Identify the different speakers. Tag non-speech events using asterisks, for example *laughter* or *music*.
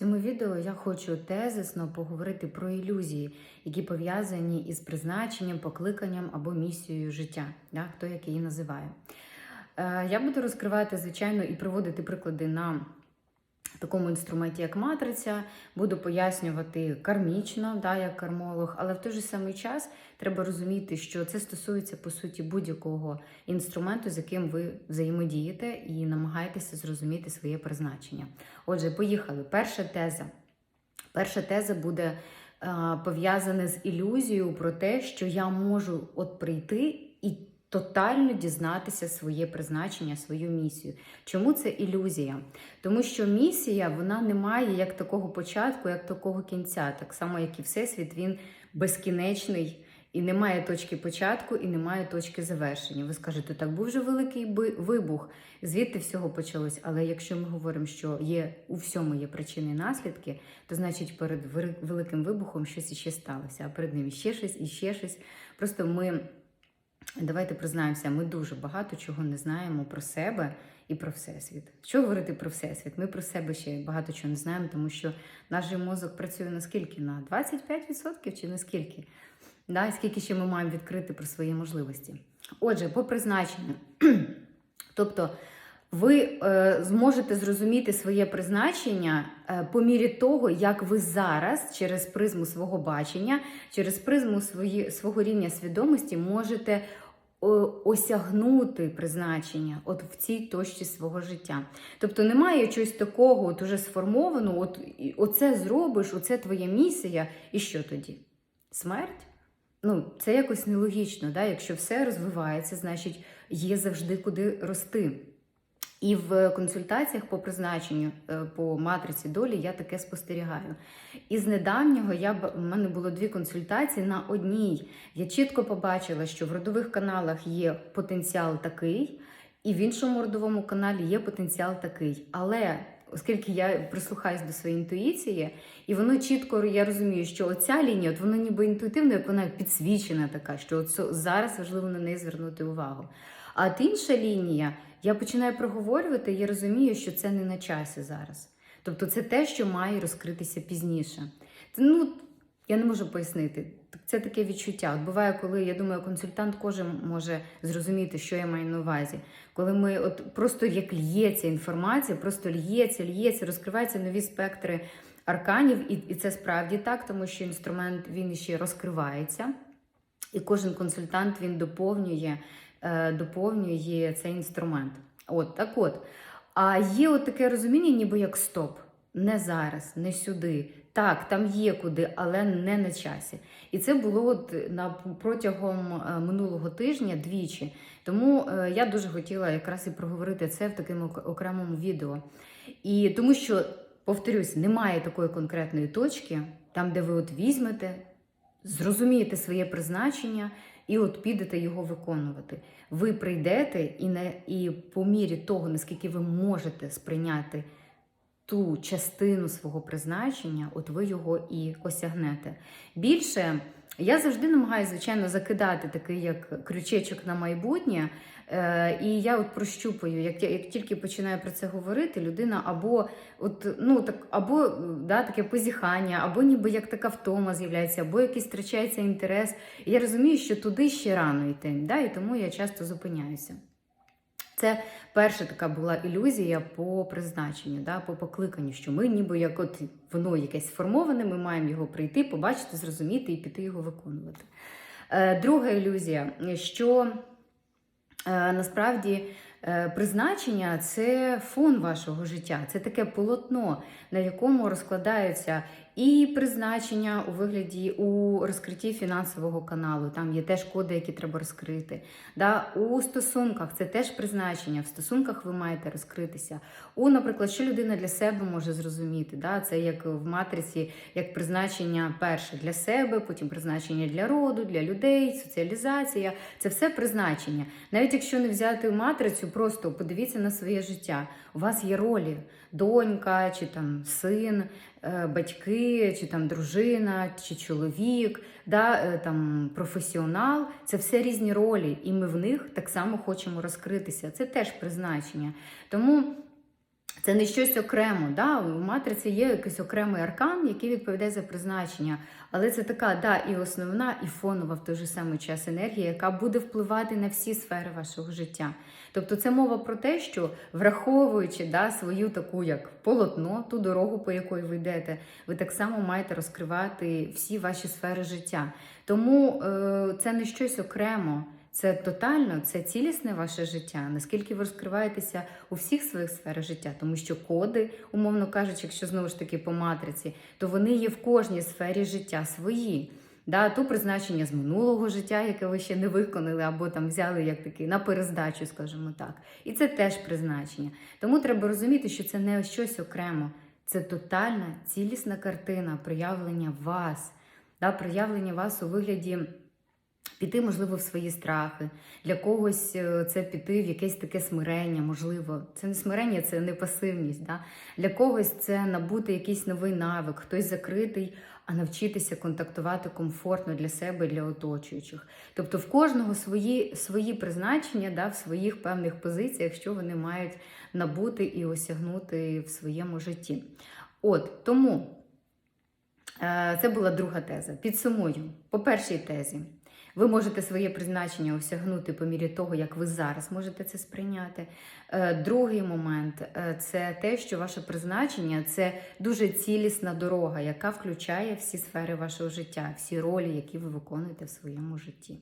Speaker 1: цьому відео я хочу тезисно поговорити про ілюзії, які пов'язані із призначенням, покликанням або місією життя, да, хто як її називає. Е, Я буду розкривати, звичайно, і приводити приклади на такому інструменті, як матриця, буду пояснювати кармічно, да, як кармолог, але в той же самий час треба розуміти, що це стосується по суті будь-якого інструменту, з яким ви взаємодієте і намагаєтеся зрозуміти своє призначення. Отже, поїхали. Перша теза. Перша теза буде е, пов'язана з ілюзією про те, що я можу от прийти і тотально дізнатися своє призначення, свою місію. Чому це ілюзія? Тому що місія вона не має як такого початку, як такого кінця. Так само, як і Всесвіт, він безкінечний. І немає точки початку, і немає точки завершення. Ви скажете, так був же великий вибух, звідти всього почалось. Але якщо ми говоримо, що є у всьому є причини і наслідки, то значить перед великим вибухом щось іще сталося, а перед ним іще щось, іще щось. Просто ми давайте признаємося, ми дуже багато чого не знаємо про себе і про всесвіт. Що говорити про всесвіт? Ми про себе ще багато чого не знаємо, тому що наш мозок працює наскільки? На 25% чи наскільки? Да, скільки ще ми маємо відкрити про свої можливості. Отже, по призначенню. *clears throat* тобто, ви е, зможете зрозуміти своє призначення е, по мірі того, як ви зараз через призму свого бачення, через призму свої, свого рівня свідомості можете о, осягнути призначення от в цій точці свого життя. Тобто немає чогось такого, от уже сформованого, от оце зробиш, оце твоя місія, і що тоді? Смерть? Ну, це якось нелогічно. Да? Якщо все розвивається, значить є завжди куди рости. І в консультаціях по призначенню е, по матриці долі я таке спостерігаю. І з недавнього я б- в мене було дві консультації на одній. Я чітко побачила, що в родових каналах є потенціал такий, і в іншому родовому каналі є потенціал такий. Але оскільки я прислухаюсь до своєї інтуїції, і воно чітко я розумію, що оця лінія, от воно ніби інтуїтивно, як вона підсвічена така, що от зараз важливо на неї звернути увагу. А от інша лінія, я починаю проговорювати, і я розумію, що це не на часі зараз. Тобто це те, що має розкритися пізніше. Це, ну, я не можу пояснити. Це таке відчуття. От буває, коли я думаю, консультант кожен може зрозуміти, що я маю на увазі. Коли ми от просто як л'ється інформація, просто л'ється, л'ється, розкриваються нові спектри арканів, і, і це справді так, тому що інструмент він ще розкривається, і кожен консультант він доповнює, доповнює цей інструмент. От так от. А є от таке розуміння, ніби як стоп. Не зараз, не сюди. Так, там є куди, але не на часі. І це було от на протягом е, минулого тижня двічі. Тому е, я дуже хотіла якраз і проговорити це в такому окремому відео. І тому що, повторюсь, немає такої конкретної точки, там, де ви от візьмете, зрозумієте своє призначення і от підете його виконувати. Ви прийдете і, не, і по мірі того, наскільки ви можете сприйняти ту частину свого призначення, от ви його і осягнете. Більше я завжди намагаюся, звичайно, закидати такий як крючечок на майбутнє. Е, і я от прощупую, як, як тільки починаю про це говорити, людина або от, ну, так, або да, таке позіхання, або ніби як така втома з'являється, або якийсь втрачається інтерес. І я розумію, що туди ще рано йти, да, і тому я часто зупиняюся. Це перша така була ілюзія по призначенню, да, по покликанню, що ми ніби як от воно якесь сформоване, ми маємо його прийти, побачити, зрозуміти і піти його виконувати. Е, друга ілюзія, що е, насправді призначення це фон вашого життя, це таке полотно, на якому розкладаються і призначення у вигляді у розкритті фінансового каналу. Там є теж коди, які треба розкрити. Да? У стосунках це теж призначення. В стосунках ви маєте розкритися. У, наприклад, що людина для себе може зрозуміти. Да? Це як в матриці, як призначення перше для себе, потім призначення для роду, для людей, соціалізація. Це все призначення. Навіть якщо не взяти матрицю, просто подивіться на своє життя. У вас є ролі: донька, чи там син, е, батьки, чи там дружина, чи чоловік, да, е, там професіонал. Це все різні ролі, і ми в них так само хочемо розкритися. Це теж призначення. Тому. Це не щось окремо. Да? У матриці є якийсь окремий аркан, який відповідає за призначення. Але це така, да, і основна, і фонова в той же самий час енергія, яка буде впливати на всі сфери вашого життя. Тобто це мова про те, що враховуючи да, свою таку як полотно, ту дорогу, по якої ви йдете, ви так само маєте розкривати всі ваші сфери життя. Тому е, це не щось окремо. Це тотально, це цілісне ваше життя, наскільки ви розкриваєтеся у всіх своїх сферах життя, тому що коди, умовно кажучи, якщо знову ж таки по матриці, то вони є в кожній сфері життя свої. Да, то призначення з минулого життя, яке ви ще не виконали, або там взяли як такий на перездачу, скажімо так. І це теж призначення. Тому треба розуміти, що це не щось окремо, це тотальна цілісна картина проявлення вас, да, проявлення вас у вигляді. Піти, можливо, в свої страхи. Для когось е, це піти в якесь таке смирення, можливо. Це не смирення, це не пасивність. Да? Для когось це набути якийсь новий навик, хтось закритий, а навчитися контактувати комфортно для себе для оточуючих. Тобто в кожного свої, свої призначення да, в своїх певних позиціях, що вони мають набути і осягнути в своєму житті. От тому е, це була друга теза. Підсумую, по першій тезі. Ви можете своє призначення осягнути по мірі того, як ви зараз можете це сприйняти. Е, Другий момент е, це те, що ваше призначення це дуже цілісна дорога, яка включає всі сфери вашого життя, всі ролі, які ви виконуєте в своєму житті.